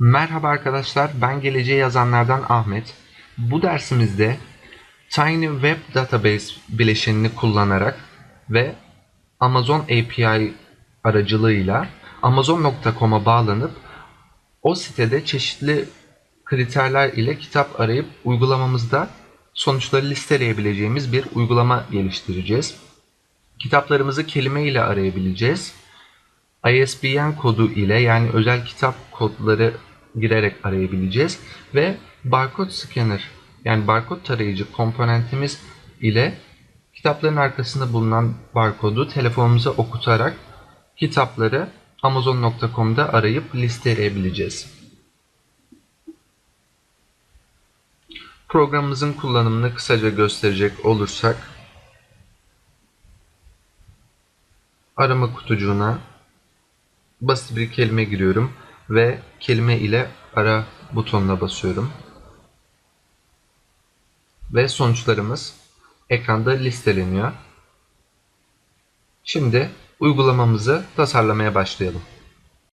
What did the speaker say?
Merhaba arkadaşlar, ben geleceği yazanlardan Ahmet. Bu dersimizde Tiny Web Database bileşenini kullanarak ve Amazon API aracılığıyla Amazon.com'a bağlanıp o sitede çeşitli kriterler ile kitap arayıp uygulamamızda sonuçları listeleyebileceğimiz bir uygulama geliştireceğiz. Kitaplarımızı kelime ile arayabileceğiz. ISBN kodu ile yani özel kitap kodları girerek arayabileceğiz ve barkod scanner yani barkod tarayıcı komponentimiz ile kitapların arkasında bulunan barkodu telefonumuza okutarak kitapları amazon.com'da arayıp listeleyebileceğiz. Programımızın kullanımını kısaca gösterecek olursak arama kutucuğuna basit bir kelime giriyorum ve kelime ile ara butonuna basıyorum. Ve sonuçlarımız ekranda listeleniyor. Şimdi uygulamamızı tasarlamaya başlayalım.